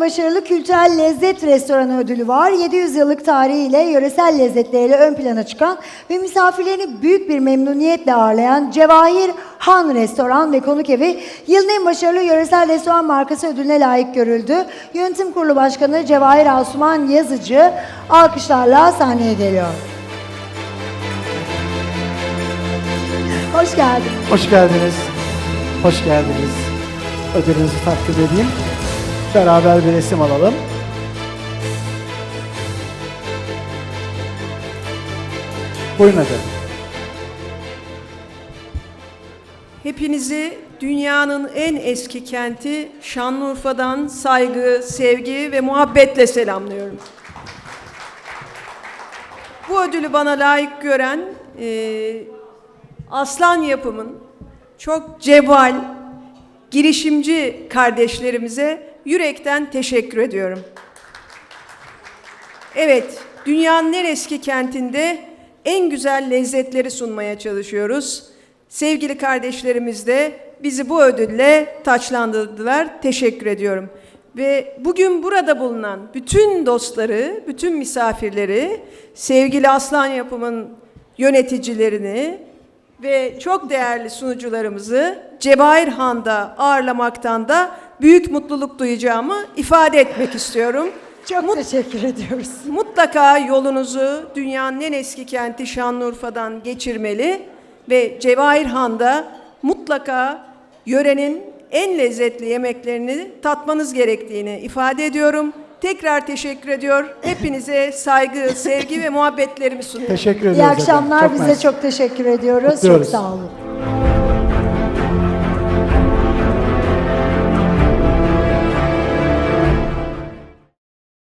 Kültürel Lezzet Restoranı ödülü var. 700 yıllık tarihiyle yöresel lezzetleriyle ön plana çıkan ve misafirlerini büyük bir memnuniyetle ağırlayan Cevahir Han Restoran ve Konuk Evi yılın en başarılı yöresel restoran markası ödülüne layık görüldü. Yönetim Kurulu Başkanı Cevahir Asuman Yazıcı alkışlarla sahneye geliyor. Hoş geldin. Hoş geldiniz. Hoş geldiniz. Ödülünüzü takdim edeyim. Beraber bir resim alalım. Buyurun efendim. Hepinizi dünyanın en eski kenti Şanlıurfa'dan saygı, sevgi ve muhabbetle selamlıyorum. Bu ödülü bana layık gören eee, Aslan Yapım'ın çok cevval, girişimci kardeşlerimize yürekten teşekkür ediyorum. Evet, dünyanın en eski kentinde en güzel lezzetleri sunmaya çalışıyoruz. Sevgili kardeşlerimiz de bizi bu ödülle taçlandırdılar. Teşekkür ediyorum. Ve bugün burada bulunan bütün dostları, bütün misafirleri, sevgili Aslan Yapım'ın yöneticilerini ve çok değerli sunucularımızı Cevahir Han'da ağırlamaktan da büyük mutluluk duyacağımı ifade etmek istiyorum. Çok teşekkür ediyoruz. Mutlaka yolunuzu dünyanın en eski kenti Şanlıurfa'dan geçirmeli ve Cevahir Han'da mutlaka yörenin en lezzetli yemeklerini tatmanız gerektiğini ifade ediyorum. Tekrar teşekkür ediyor. Hepinize saygı, sevgi ve muhabbetlerimi sunuyorum. Teşekkür ediyoruz. İyi akşamlar. Çok Biz de mersi. çok teşekkür ediyoruz. Kutluyoruz. Çok sağ olun.